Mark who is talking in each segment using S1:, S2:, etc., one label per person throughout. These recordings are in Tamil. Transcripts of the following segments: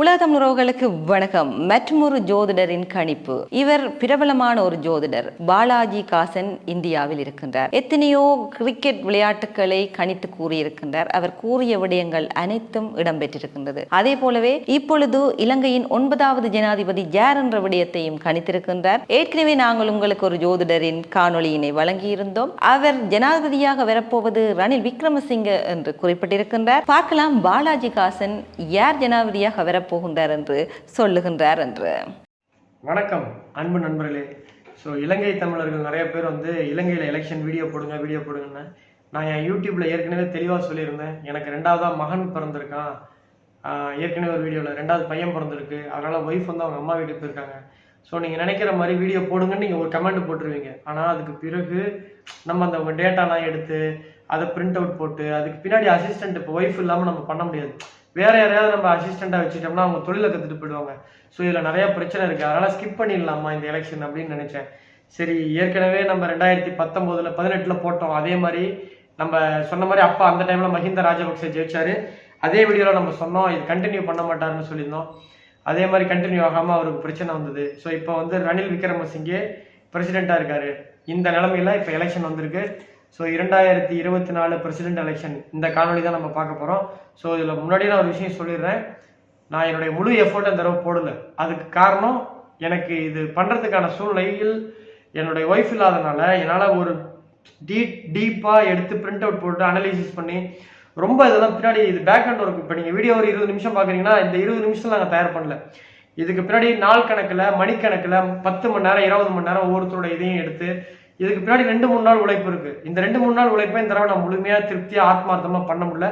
S1: உலகம் உறவுகளுக்கு வணக்கம் மற்றொரு ஜோதிடரின் கணிப்பு இவர் பிரபலமான ஒரு ஜோதிடர் பாலாஜி காசன் இந்தியாவில் இருக்கின்றார் எத்தனையோ கிரிக்கெட் விளையாட்டுகளை கணித்து கூறியிருக்கின்றார் அவர் கூறிய விடயங்கள் அனைத்தும் இடம்பெற்றிருக்கின்றது அதே போலவே இப்பொழுது இலங்கையின் ஒன்பதாவது ஜனாதிபதி ஜேர் என்ற விடயத்தையும் கணித்திருக்கின்றார் ஏற்கனவே நாங்கள் உங்களுக்கு ஒரு ஜோதிடரின் காணொலியினை வழங்கியிருந்தோம் அவர் ஜனாதிபதியாக வரப்போவது ரணில் விக்ரமசிங்க என்று குறிப்பிட்டிருக்கின்றார் பார்க்கலாம் பாலாஜி காசன் யார் ஜனாதிபதியாக வர போகின்றார் என்று சொல்லுகின்றார் என்று
S2: வணக்கம் அன்பு நண்பர்களே ஸோ இலங்கை தமிழர்கள் நிறைய பேர் வந்து இலங்கையில் எலெக்ஷன் வீடியோ போடுங்க வீடியோ போடுங்கன்னு நான் என் யூடியூப்ல ஏற்கனவே தெளிவாக சொல்லியிருந்தேன் எனக்கு ரெண்டாவதாக மகன் பிறந்திருக்கான் ஏற்கனவே ஒரு வீடியோவில் ரெண்டாவது பையன் பிறந்திருக்கு அதனால் ஒய்ஃப் வந்து அவங்க அம்மா வீட்டுக்கு போயிருக்காங்க ஸோ நீங்கள் நினைக்கிற மாதிரி வீடியோ போடுங்கன்னு நீங்கள் ஒரு கமெண்ட் போட்டுருவீங்க ஆனால் அதுக்கு பிறகு நம்ம அந்த டேட்டாலாம் எடுத்து அதை பிரிண்ட் அவுட் போட்டு அதுக்கு பின்னாடி அசிஸ்டண்ட் இப்போ ஒய்ஃப் இல்லாமல் நம்ம பண்ண முடியாது வேற யாரையாவது நம்ம அசிஸ்டண்டா வச்சுட்டோம்னா அவங்க தொழில கத்துட்டு போயிடுவாங்க ஸோ இதில் நிறையா பிரச்சனை இருக்குது அதனால் ஸ்கிப் பண்ணிடலாமா இந்த எலெக்ஷன் அப்படின்னு நினச்சேன் சரி ஏற்கனவே நம்ம ரெண்டாயிரத்தி பத்தொன்பதுல பதினெட்டில் போட்டோம் அதே மாதிரி நம்ம சொன்ன மாதிரி அப்பா அந்த டைமில் மஹிந்த ராஜபக்சே ஜெயிச்சாரு அதே வீடியோவில் நம்ம சொன்னோம் இது கண்டினியூ பண்ண மாட்டாருன்னு சொல்லியிருந்தோம் அதே மாதிரி கண்டினியூ ஆகாமல் அவருக்கு பிரச்சனை வந்தது ஸோ இப்போ வந்து ரணில் விக்ரமசிங்கே பிரசிடெண்ட்டாக இருக்கார் இந்த நிலமையில இப்போ எலெக்ஷன் வந்திருக்கு ஸோ இரண்டாயிரத்தி இருபத்தி நாலு பிரசிடென்ட் எலெக்ஷன் இந்த காணொலி தான் நம்ம பார்க்க போகிறோம் ஸோ இதில் முன்னாடி நான் ஒரு விஷயம் சொல்லிடுறேன் நான் என்னுடைய முழு எஃபோர்ட் அந்த தடவை போடலை அதுக்கு காரணம் எனக்கு இது பண்ணுறதுக்கான சூழ்நிலையில் என்னுடைய ஒய்ஃப் இல்லாதனால என்னால் ஒரு டீ டீப்பாக எடுத்து பிரிண்ட் அவுட் போட்டு அனலைசிஸ் பண்ணி ரொம்ப இதெல்லாம் பின்னாடி இது பேக் ஒர்க் இப்போ நீங்கள் வீடியோ ஒரு இருபது நிமிஷம் பார்க்குறீங்கன்னா இந்த இருபது நிமிஷத்தில் நாங்கள் தயார் பண்ணல இதுக்கு பின்னாடி நாள் கணக்கில் மணிக்கணக்கில் பத்து மணி நேரம் இருபது மணி நேரம் ஒவ்வொருத்தரோட இதையும் எடுத்து இதுக்கு பின்னாடி ரெண்டு மூணு நாள் உழைப்பு இருக்குது இந்த ரெண்டு மூணு நாள் உழைப்பை இந்த தடவை நான் முழுமையாக திருப்தியாக ஆத்மார்த்தமா பண்ண முடியல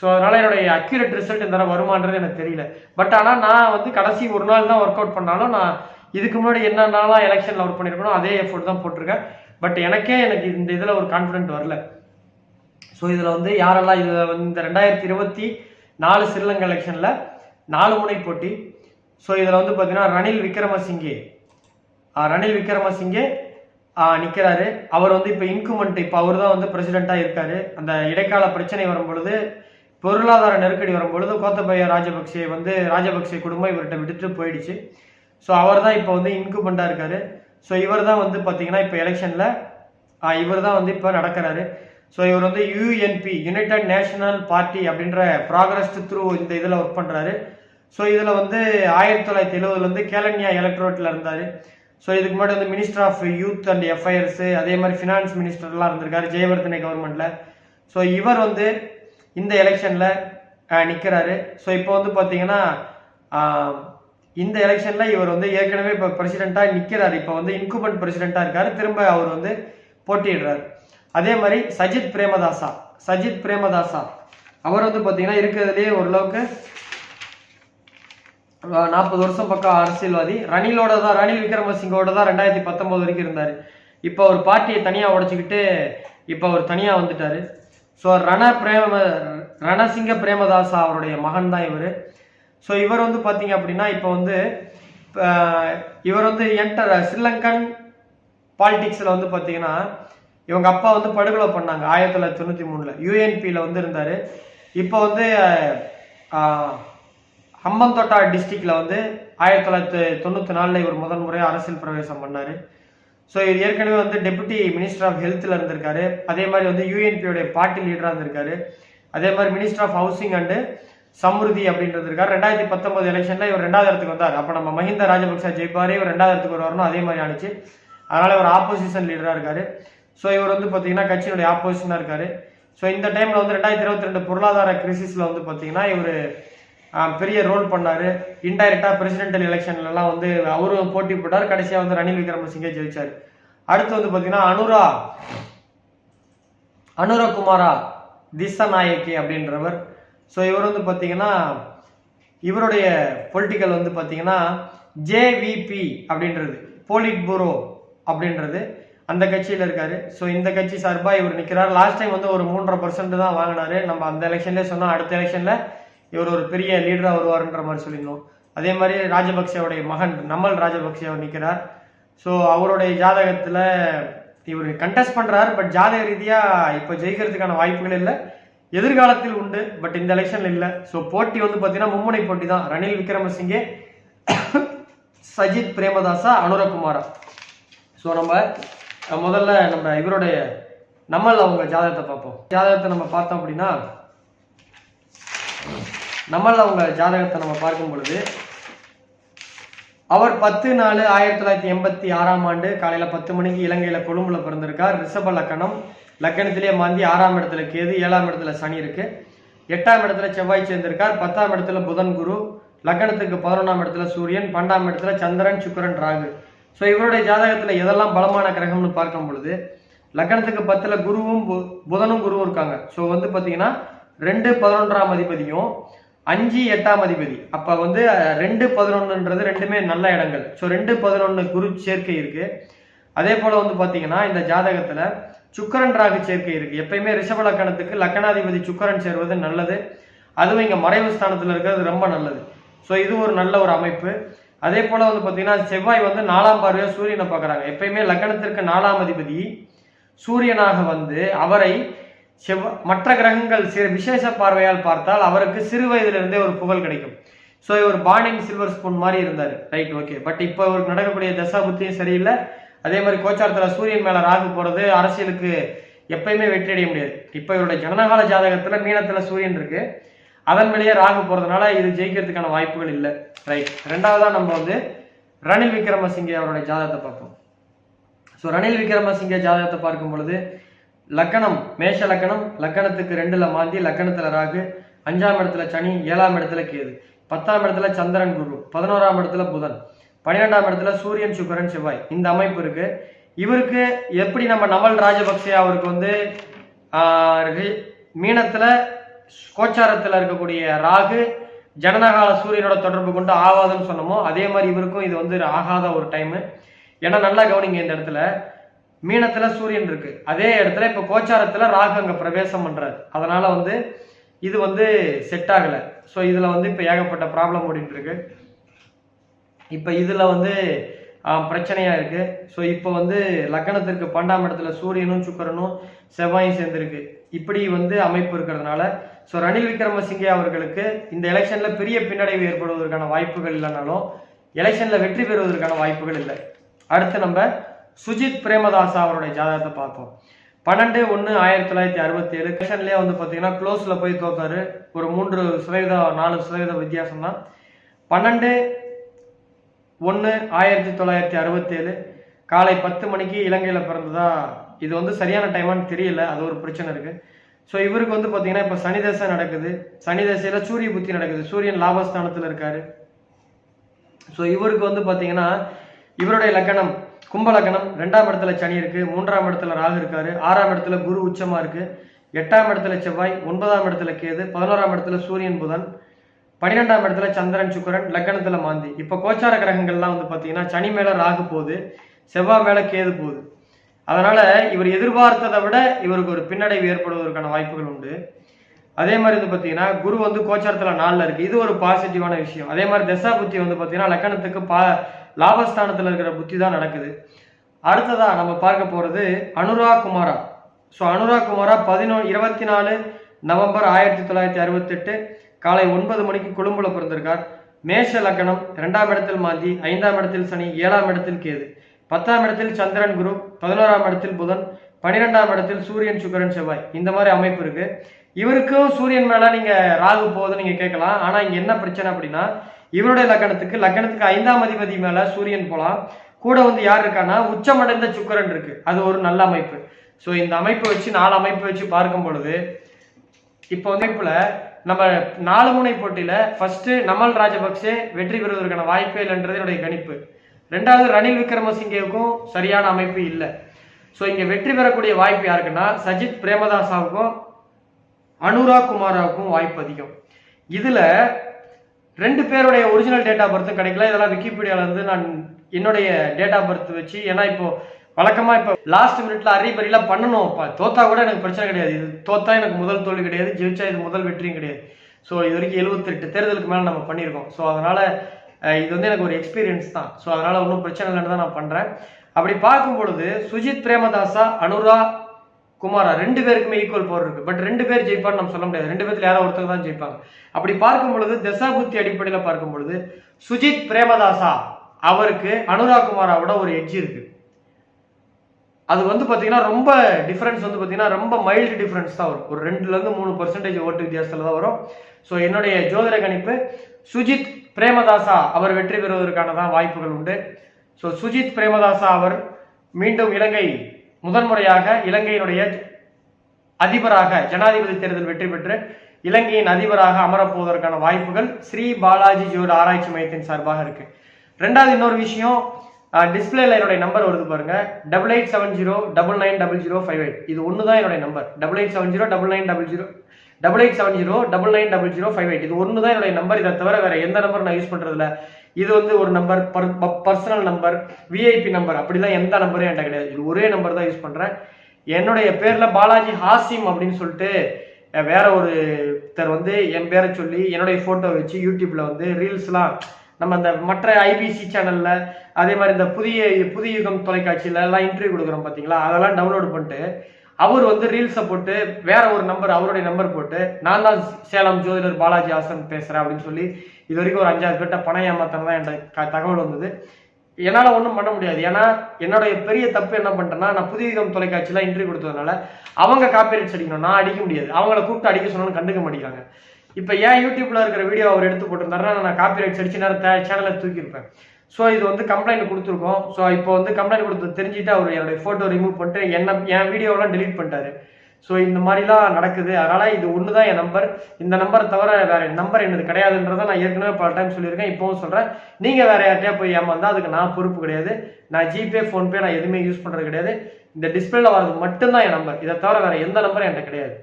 S2: ஸோ அதனால் என்னுடைய அக்யூரேட் ரிசல்ட் இந்த தடவை வருமானது எனக்கு தெரியல பட் ஆனால் நான் வந்து கடைசி ஒரு நாள் தான் ஒர்க் அவுட் பண்ணாலும் நான் இதுக்கு முன்னாடி என்னென்னலாம் எலெக்ஷனில் ஒர்க் பண்ணியிருக்கணும் அதே எஃபோர்ட் தான் போட்டிருக்கேன் பட் எனக்கே எனக்கு இந்த இதில் ஒரு கான்ஃபிடென்ட் வரல ஸோ இதில் வந்து யாரெல்லாம் இதில் வந்து இந்த ரெண்டாயிரத்தி இருபத்தி நாலு ஸ்ரீலங்கா எலெக்ஷனில் நாலு முனை போட்டி ஸோ இதில் வந்து பார்த்தீங்கன்னா ரணில் விக்ரமசிங்கே ரணில் விக்ரமசிங்கே நிற்கிறாரு அவர் வந்து இப்போ இன்குமெண்ட் இப்போ அவர் தான் வந்து பிரசிடெண்ட்டாக இருக்கார் அந்த இடைக்கால பிரச்சனை வரும்பொழுது பொருளாதார நெருக்கடி வரும்பொழுது கோத்தபய ராஜபக்சே வந்து ராஜபக்சே குடும்பம் இவர்கிட்ட விட்டுட்டு போயிடுச்சு ஸோ அவர் தான் இப்போ வந்து இன்குமெண்ட்டாக இருக்கார் ஸோ இவர் தான் வந்து பார்த்தீங்கன்னா இப்போ எலெக்ஷனில் இவர் தான் வந்து இப்போ நடக்கிறாரு ஸோ இவர் வந்து யூஎன்பி யுனைடெட் நேஷனல் பார்ட்டி அப்படின்ற ப்ராக்ரஸ் த்ரூ இந்த இதில் ஒர்க் பண்ணுறாரு ஸோ இதில் வந்து ஆயிரத்தி தொள்ளாயிரத்தி எழுபதுலேருந்து கேலன்யா எலக்ட்ரோட்டில் இருந்தார் ஸோ இதுக்கு முன்னாடி வந்து minister of youth and affairs அதே மாதிரி ஃபினான்ஸ் மினிஸ்டர்லாம் இருந்திருக்காரு ஜெயவர்தனை கவர்மெண்ட்டில் ஸோ இவர் வந்து இந்த எலெக்ஷனில் நிற்கிறாரு ஸோ இப்போ வந்து பார்த்தீங்கன்னா இந்த எலெக்ஷனில் இவர் வந்து ஏற்கனவே இப்போ பிரசிடெண்ட்டாக நிற்கிறார் இப்போ வந்து இன்குபண்ட் பிரசிடெண்ட்டாக இருக்கார் திரும்ப அவர் வந்து போட்டியிடுறார் அதே மாதிரி சஜித் பிரேமதாசா சஜித் பிரேமதாசா அவர் வந்து பார்த்தீங்கன்னா இருக்கிறதுலேயே ஓரளவுக்கு நாற்பது வருஷம் பக்கம் அரசியல்வாதி ரணிலோட தான் ரணில் விக்ரமசிங்கோட தான் ரெண்டாயிரத்தி பத்தொம்போது வரைக்கும் இருந்தார் இப்போ அவர் பார்ட்டியை தனியாக உடச்சிக்கிட்டு இப்போ அவர் தனியாக வந்துட்டார் ஸோ ரண பிரேம ரணசிங்க பிரேமதாசா அவருடைய மகன் தான் இவர் ஸோ இவர் வந்து பார்த்தீங்க அப்படின்னா இப்போ வந்து இவர் வந்து என்டர் ஸ்ரீலங்கன் பாலிடிக்ஸில் வந்து பார்த்தீங்கன்னா இவங்க அப்பா வந்து படுகொலை பண்ணாங்க ஆயிரத்தி தொள்ளாயிரத்தி தொண்ணூற்றி மூணில் யூஎன்பியில் வந்து இருந்தார் இப்போ வந்து ஹம்பந்தோட்டா டிஸ்ட்ரிக்டில் வந்து ஆயிரத்தி தொள்ளாயிரத்தி தொண்ணூற்றி நாலில் இவர் முதன் முறையாக அரசியல் பிரவேசம் பண்ணார் ஸோ இது ஏற்கனவே வந்து டெபுட்டி மினிஸ்டர் ஆஃப் ஹெல்த்தில் இருந்திருக்காரு அதே மாதிரி வந்து யூஎன்பியோடைய பார்ட்டி லீடராக இருந்திருக்காரு அதே மாதிரி minister of housing and Samurdhi அப்படின்றது இருக்காரு ரெண்டாயிரத்தி பத்தொன்பது எலெக்ஷனில் இவர் ரெண்டாவது இடத்துக்கு வந்தார் அப்போ நம்ம மஹிந்த ராஜபக்சா ஜெயிப்பார் இவர் ரெண்டாவது இடத்துக்கு வருவார்னு அதே மாதிரி ஆனிச்சு அதனால் இவர் ஆப்போசிஷன் லீடராக இருக்கார் ஸோ இவர் வந்து பார்த்தீங்கன்னா கட்சியினுடைய ஆப்போசிஷனாக இருக்கார் ஸோ இந்த டைமில் வந்து ரெண்டாயிரத்தி இருபத்தி ரெண்டு பொருளாதார கிரிசிஸில் வந்து பார்த்தீங்கன்னா இவர் பெரிய ரோல் பண்ணார் இன்டைரக்டாக பிரசிடென்டல் எலெக்ஷன்லலாம் வந்து அவரும் போட்டி போட்டார் கடைசியாக வந்து ரணில் விக்ரமசிங்கே ஜெயிச்சார் அடுத்து வந்து பார்த்தீங்கன்னா அனுரா திச நாயக்கி அப்படின்றவர் ஸோ இவர் வந்து பார்த்தீங்கன்னா இவருடைய பொலிட்டிக்கல் வந்து பார்த்தீங்கன்னா ஜேவிபி அப்படின்றது போலிட் பூரோ அப்படின்றது அந்த கட்சியில் இருக்கார் ஸோ இந்த கட்சி சார்பாக இவர் நிற்கிறார் லாஸ்ட் டைம் வந்து ஒரு மூன்றரை பர்சன்ட் தான் வாங்கினார் நம்ம அந்த எலெக்ஷன்லேயே சொன்னால் அடுத்த எலெக்ஷனில் இவர் ஒரு பெரிய லீடராக வருவார்ன்ற மாதிரி சொல்லியிருந்தோம் அதே மாதிரி ராஜபக்சேவுடைய மகன் நம்மல் ராஜபக்சே அவர் நிற்கிறார் ஸோ அவருடைய ஜாதகத்தில் இவர் கண்டெஸ்ட் பண்ணுறார் பட் ஜாதக ரீதியாக இப்போ ஜெயிக்கிறதுக்கான வாய்ப்புகள் இல்லை எதிர்காலத்தில் உண்டு பட் இந்த எலெக்ஷன்ல இல்லை ஸோ போட்டி வந்து பார்த்தீங்கன்னா மும்முனை போட்டி தான் ரணில் விக்ரமசிங்கே சஜித் பிரேமதாசா அனுரகுமாரா ஸோ நம்ம முதல்ல நம்ம இவருடைய நம்மள அவங்க ஜாதகத்தை பார்ப்போம் ஜாதகத்தை நம்ம பார்த்தோம் அப்படின்னா நம்மள அவங்க ஜாதகத்தை நம்ம பார்க்கும் பொழுது அவர் பத்து நாலு ஆயிரத்தி தொள்ளாயிரத்தி எண்பத்தி ஆறாம் ஆண்டு காலையில் பத்து மணிக்கு இலங்கையில் கொழும்புல பிறந்திருக்கார் ரிஷப லக்கணம் லக்கணத்திலே மாந்தி ஆறாம் இடத்துல கேது ஏழாம் இடத்துல சனி இருக்கு எட்டாம் இடத்துல செவ்வாய் சேர்ந்திருக்கார் பத்தாம் இடத்துல புதன் குரு லக்கணத்துக்கு பதினொன்றாம் இடத்துல சூரியன் பன்னெண்டாம் இடத்துல சந்திரன் சுக்கரன் ராகு ஸோ இவருடைய ஜாதகத்தில் எதெல்லாம் பலமான கிரகம்னு பார்க்கும் பொழுது லக்கணத்துக்கு பத்தில் குருவும் புதனும் குருவும் இருக்காங்க ஸோ வந்து பார்த்தீங்கன்னா ரெண்டு பதினொன்றாம் அதிபதியும் அஞ்சு எட்டாம் அதிபதி அப்போ வந்து ரெண்டு பதினொன்றுன்றது ரெண்டுமே நல்ல இடங்கள் ஸோ ரெண்டு பதினொன்று குரு சேர்க்கை இருக்குது அதே போல் வந்து பாத்தீங்கன்னா இந்த ஜாதகத்தில் சுக்கரன் ராகு சேர்க்கை இருக்குது எப்பயுமே ரிஷப லக்கணத்துக்கு லக்கணாதிபதி சுக்கரன் சேர்வது நல்லது அதுவும் இங்கே மறைவு ஸ்தானத்தில் இருக்கிறது ரொம்ப நல்லது ஸோ இது ஒரு நல்ல ஒரு அமைப்பு அதே போல் வந்து பாத்தீங்கன்னா செவ்வாய் வந்து நாலாம் பார்வையா சூரியனை பார்க்குறாங்க எப்பயுமே லக்கணத்திற்கு நாலாம் அதிபதி சூரியனாக வந்து அவரை செவ்வ மற்ற கிரகங்கள் சிறு விசேஷ பார்வையால் பார்த்தால் அவருக்கு சிறு வயதிலிருந்தே ஒரு புகழ் கிடைக்கும் ஸோ இவர் பானின் சில்வர் ஸ்பூன் மாதிரி இருந்தார் ரைட் ஓகே பட் இப்போ இவருக்கு நடக்கக்கூடிய தசா புத்தியும் சரியில்லை அதே மாதிரி கோச்சாரத்தில் சூரியன் மேலே ராகு போகிறது அரசியலுக்கு எப்பயுமே வெற்றி அடைய முடியாது இப்போ இவருடைய ஜனநகால ஜாதகத்தில் மீனத்தில் சூரியன் இருக்கு அதன் மேலேயே ராகு போகிறதுனால இது ஜெயிக்கிறதுக்கான வாய்ப்புகள் இல்லை ரைட் ரெண்டாவதாக நம்ம வந்து ரணில் விக்ரமசிங்கே அவருடைய ஜாதகத்தை பார்ப்போம் ஸோ ரணில் விக்ரமசிங்கே ஜாதகத்தை பார்க்கும் பொழுது லக்கணம் மேஷ லக்கணம் லக்கணத்துக்கு ரெண்டுல மாந்தி லக்கணத்துல ராகு அஞ்சாம் இடத்துல சனி ஏழாம் இடத்துல கேது பத்தாம் இடத்துல சந்திரன் குரு பதினோராம் இடத்துல புதன் பன்னிரெண்டாம் இடத்துல சூரியன் சுக்கரன் செவ்வாய் இந்த அமைப்பு இருக்கு இவருக்கு எப்படி நம்ம நவல் ராஜபக்சே அவருக்கு வந்து மீனத்துல கோச்சாரத்தில் இருக்கக்கூடிய ராகு ஜனநகால சூரியனோட தொடர்பு கொண்டு ஆகாதுன்னு சொன்னோமோ அதே மாதிரி இவருக்கும் இது வந்து ஆகாத ஒரு டைமு ஏன்னா நல்லா கவனிங்க இந்த இடத்துல மீனத்துல சூரியன் இருக்கு அதே இடத்துல இப்ப கோச்சாரத்துல ராகு அங்க பிரவேசம் பண்றாரு அதனால வந்து இது வந்து செட் ஆகல ஸோ இதுல வந்து இப்ப ஏகப்பட்ட ப்ராப்ளம் ஓடிட்டு இருக்கு இப்ப இதுல வந்து பிரச்சனையா இருக்கு ஸோ இப்போ வந்து லக்கணத்திற்கு பண்டாம் இடத்துல சூரியனும் சுக்கரனும் செவ்வாயும் சேர்ந்துருக்கு இப்படி வந்து அமைப்பு இருக்கிறதுனால ஸோ ரணில் விக்ரமசிங்கே அவர்களுக்கு இந்த எலெக்ஷன்ல பெரிய பின்னடைவு ஏற்படுவதற்கான வாய்ப்புகள் இல்லைனாலும் எலெக்ஷன்ல வெற்றி பெறுவதற்கான வாய்ப்புகள் இல்லை அடுத்து நம்ம சுஜித் பிரேமதாசா அவருடைய ஜாதகத்தை பார்ப்போம் பன்னெண்டு ஒன்று ஆயிரத்தி தொள்ளாயிரத்தி அறுபத்தி ஏழு கஷன்லேயே வந்து பார்த்தீங்கன்னா க்ளோஸில் போய் தோத்தாரு ஒரு மூன்று சதவீத நாலு சதவீத வித்தியாசம் தான் பன்னெண்டு ஒன்று ஆயிரத்தி தொள்ளாயிரத்தி அறுபத்தேழு காலை பத்து மணிக்கு இலங்கையில் பிறந்ததா இது வந்து சரியான டைமான்னு தெரியல அது ஒரு பிரச்சனை இருக்குது ஸோ இவருக்கு வந்து பார்த்தீங்கன்னா இப்போ சனி தசை நடக்குது சனி தசையில் சூரிய புத்தி நடக்குது சூரியன் லாபஸ்தானத்தில் இருக்காரு ஸோ இவருக்கு வந்து பார்த்தீங்கன்னா இவருடைய லக்கணம் கும்பலகணம் ரெண்டாம் இடத்துல சனி இருக்கு மூன்றாம் இடத்துல ராகு இருக்காரு ஆறாம் இடத்துல குரு உச்சமா இருக்கு எட்டாம் இடத்துல செவ்வாய் ஒன்பதாம் இடத்துல கேது பதினோராம் இடத்துல சூரியன் புதன் பன்னிரெண்டாம் இடத்துல சந்திரன் சுக்கரன் லக்கணத்துல மாந்தி இப்போ கோச்சார கிரகங்கள்லாம் வந்து பார்த்தீங்கன்னா சனி மேல ராகு போகுது செவ்வாய் மேல கேது போகுது அதனால இவர் எதிர்பார்த்ததை விட இவருக்கு ஒரு பின்னடைவு ஏற்படுவதற்கான வாய்ப்புகள் உண்டு அதே மாதிரி வந்து பார்த்தீங்கன்னா குரு வந்து கோச்சாரத்தில் நாளில் இருக்கு இது ஒரு பாசிட்டிவான விஷயம் அதே மாதிரி தசா புத்தி வந்து பார்த்தீங்கன்னா லக்கணத்துக்கு பா லாபஸ்தானத்தில் இருக்கிற புத்தி தான் நடக்குது அடுத்ததாக நம்ம பார்க்க போகிறது அனுராக் குமாரா ஸோ அனுராக் குமாரா பதினோ இருபத்தி நாலு நவம்பர் ஆயிரத்தி தொள்ளாயிரத்தி அறுபத்தெட்டு காலை ஒன்பது மணிக்கு கொழும்புல பிறந்திருக்கார் மேஷ லக்கணம் ரெண்டாம் இடத்தில் மாந்தி ஐந்தாம் இடத்தில் சனி ஏழாம் இடத்தில் கேது பத்தாம் இடத்தில் சந்திரன் குரு பதினோராம் இடத்தில் புதன் பனிரெண்டாம் இடத்தில் சூரியன் சுக்கரன் செவ்வாய் இந்த மாதிரி அமைப்பு இருக்கு இவருக்கும் சூரியன் மேலே நீங்கள் ராகு போகுதுன்னு நீங்கள் கேட்கலாம் ஆனால் இங்கே என்ன பிரச்சனை அப்படின்னா இவருடைய லக்கணத்துக்கு லக்கணத்துக்கு ஐந்தாம் அதிபதி மேல சூரியன் போலாம் கூட வந்து யார் இருக்கான்னா உச்சமடைந்த சுக்கரன் இருக்கு அது ஒரு நல்ல அமைப்பு ஸோ இந்த அமைப்பை வச்சு நாலு அமைப்பை வச்சு பார்க்கும் பொழுது இப்போ அமைப்புல நம்ம நாலு முனை போட்டியில ஃபர்ஸ்ட் நமல் ராஜபக்சே வெற்றி பெறுவதற்கான வாய்ப்பே இல்லைன்றது என்னுடைய கணிப்பு ரெண்டாவது ரணில் விக்ரமசிங்கேவுக்கும் சரியான அமைப்பு இல்லை ஸோ இங்கே வெற்றி பெறக்கூடிய வாய்ப்பு யாருக்குன்னா சஜித் பிரேமதாசாவுக்கும் அனுராக் குமாராவுக்கும் வாய்ப்பு அதிகம் இதில் ரெண்டு பேருடைய ஒரிஜினல் டேட் ஆஃப் பர்த்தும் கிடைக்கல இதெல்லாம் விக்கிபீடியாவில் வந்து நான் என்னுடைய டேட் ஆஃப் பர்த் வச்சு ஏன்னா இப்போ வழக்கமாக இப்போ லாஸ்ட் மினிட்ல அறிபறிலாம் பண்ணணும் தோத்தா கூட எனக்கு பிரச்சனை கிடையாது இது தோத்தா எனக்கு முதல் தோல்வி கிடையாது ஜெயிச்சா இது முதல் வெற்றியும் கிடையாது ஸோ இது வரைக்கும் எழுபத்தெட்டு தேர்தலுக்கு மேலே நம்ம பண்ணியிருக்கோம் ஸோ அதனால் இது வந்து எனக்கு ஒரு எக்ஸ்பீரியன்ஸ் தான் ஸோ அதனால் ஒன்றும் பிரச்சனை இல்லைன்னு தான் நான் பண்ணுறேன் அப்படி பார்க்கும் பொழுது சுஜித் பிரேமதாசா அனுரா குமாரா ரெண்டு பேருக்குமே ஈக்குவல் பவர் இருக்கு பட் ரெண்டு பேர் ஜெயிப்பான்னு நம்ம சொல்ல முடியாது ரெண்டு பேர்த்துல யாரோ ஒருத்தர் தான் ஜெயிப்பாங்க அப்படி பார்க்கும் பொழுது தசாபுத்தி அடிப்படையில் பார்க்கும் பொழுது சுஜித் பிரேமதாசா அவருக்கு அனுராக் குமாராவோட ஒரு எஜ்ஜி இருக்கு அது வந்து பார்த்தீங்கன்னா ரொம்ப டிஃபரன்ஸ் வந்து பார்த்தீங்கன்னா ரொம்ப மைல்டு டிஃபரன்ஸ் தான் வரும் ஒரு ரெண்டுலேருந்து மூணு பர்சன்டேஜ் ஓட்டு வித்தியாசத்தில் தான் வரும் ஸோ என்னுடைய ஜோதிட கணிப்பு சுஜித் பிரேமதாசா அவர் வெற்றி பெறுவதற்கான தான் வாய்ப்புகள் உண்டு ஸோ சுஜித் பிரேமதாசா அவர் மீண்டும் இலங்கை முதன்முறையாக இலங்கையினுடைய அதிபராக ஜனாதிபதி தேர்தல் வெற்றி பெற்று இலங்கையின் அதிபராக அமரப்போவதற்கான வாய்ப்புகள் ஸ்ரீ பாலாஜி ஜோட் ஆராய்ச்சி மையத்தின் சார்பாக இருக்கு ரெண்டாவது இன்னொரு விஷயம் டிஸ்பிளேல என்னுடைய நம்பர் வருது பாருங்க double eight seven zero double nine double zero five eight இது ஒன்று தான் என்னுடைய number double eight seven zero double nine double zero double eight seven zero double nine double zero five eight இது ஒன்று தான் என்னுடைய நம்பர் இதை தவிர வேற எந்த நம்பர் நான் யூஸ் பண்றதுல இது வந்து ஒரு number personal number VIP number அப்படிலாம் எந்த நம்பரும் என்கிட்ட கிடையாது இது ஒரே நம்பர் தான் யூஸ் பண்ணுறேன் என்னுடைய பேரில் பாலாஜி ஹாசிம் அப்படின்னு சொல்லிட்டு வேற ஒருத்தர் வந்து என் பேரை சொல்லி என்னுடைய ஃபோட்டோ வச்சு யூடியூப்பில் வந்து ரீல்ஸ்லாம் நம்ம அந்த மற்ற ஐபிசி சேனலில் அதே மாதிரி இந்த புதிய புதிய யுகம் தொலைக்காட்சியில எல்லாம் இன்டர்வியூ கொடுக்குறோம் பார்த்தீங்களா அதெல்லாம் டவுன்லோட் பண்ணிட்டு அவர் வந்து ரீல்ஸை போட்டு வேற ஒரு நம்பர் அவருடைய நம்பர் போட்டு நான் தான் சேலம் ஜோதிடர் பாலாஜி ஹாசன் பேசுகிறேன் அப்படின்னு சொல்லி இது வரைக்கும் ஒரு அஞ்சாறு பேட்ட பணம் ஏமாத்தன தான் என்கிட்ட தகவல் வந்தது என்னால் ஒன்றும் பண்ண முடியாது ஏன்னா என்னுடைய பெரிய தப்பு என்ன பண்றேன்னா நான் புதியகம் தொலைக்காட்சியில் இன்டர்வியூ கொடுத்ததுனால அவங்க காப்பீரைட்ஸ் அடிக்கணும் நான் அடிக்க முடியாது அவங்கள கூப்பிட்டு அடிக்க சொன்னாலும் கண்டுக்க மாட்டேங்கிறாங்க இப்போ ஏன் யூடியூப்பில் இருக்கிற வீடியோ அவர் எடுத்து போட்டிருந்தாருன்னா நான் காப்பிரைட்ஸ் அடிச்சு நேரம் சேனலை தூக்கியிருப்பேன் ஸோ இது வந்து கம்ப்ளைண்ட் கொடுத்துருக்கோம் ஸோ இப்போ வந்து கம்ப்ளைண்ட் கொடுத்து தெரிஞ்சுட்டு அவர் என்னுடைய ஃபோட்டோ ரிமூவ் பண்ணிட்டு என்ன என் வீடியோலாம் டெலிட் பண்ணிட்டாரு ஸோ இந்த மாதிரிலாம் நடக்குது அதனால் இது ஒன்று தான் என் நம்பர் இந்த நம்பரை தவிர வேறு நம்பர் எனக்கு கிடையாதுன்றதை நான் ஏற்கனவே பல டைம் சொல்லியிருக்கேன் இப்போவும் சொல்கிறேன் நீங்கள் வேறு யார்ட்டையா போய் ஏமாந்தால் அதுக்கு நான் பொறுப்பு கிடையாது நான் ஜிபே ஃபோன்பே நான் எதுவுமே யூஸ் பண்ணுறது கிடையாது இந்த டிஸ்பிளேல வர்றது மட்டும்தான் என் நம்பர் இதை தவிர வேறு எந்த நம்பரும் என்கிட்ட கிடையாது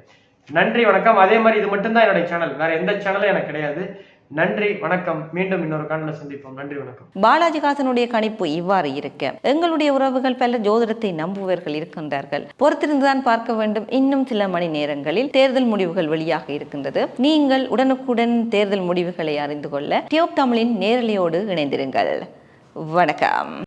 S2: நன்றி வணக்கம் அதே மாதிரி இது மட்டும்தான் என்னுடைய சேனல் வேறு எந்த சேனலும் எனக்கு கிடையாது நன்றி வணக்கம் மீண்டும் இன்னொரு காணொலி சந்திப்போம் நன்றி வணக்கம்
S1: பாலாஜி காசனுடைய கணிப்பு இவ்வாறு இருக்க எங்களுடைய உறவுகள் பல ஜோதிடத்தை நம்புவர்கள் இருக்கின்றார்கள் பொறுத்திருந்துதான் பார்க்க வேண்டும் இன்னும் சில மணி நேரங்களில் தேர்தல் முடிவுகள் வெளியாக இருக்கின்றது நீங்கள் உடனுக்குடன் தேர்தல் முடிவுகளை அறிந்து கொள்ள டியூப் தமிழின் நேரலையோடு இணைந்திருங்கள் வணக்கம்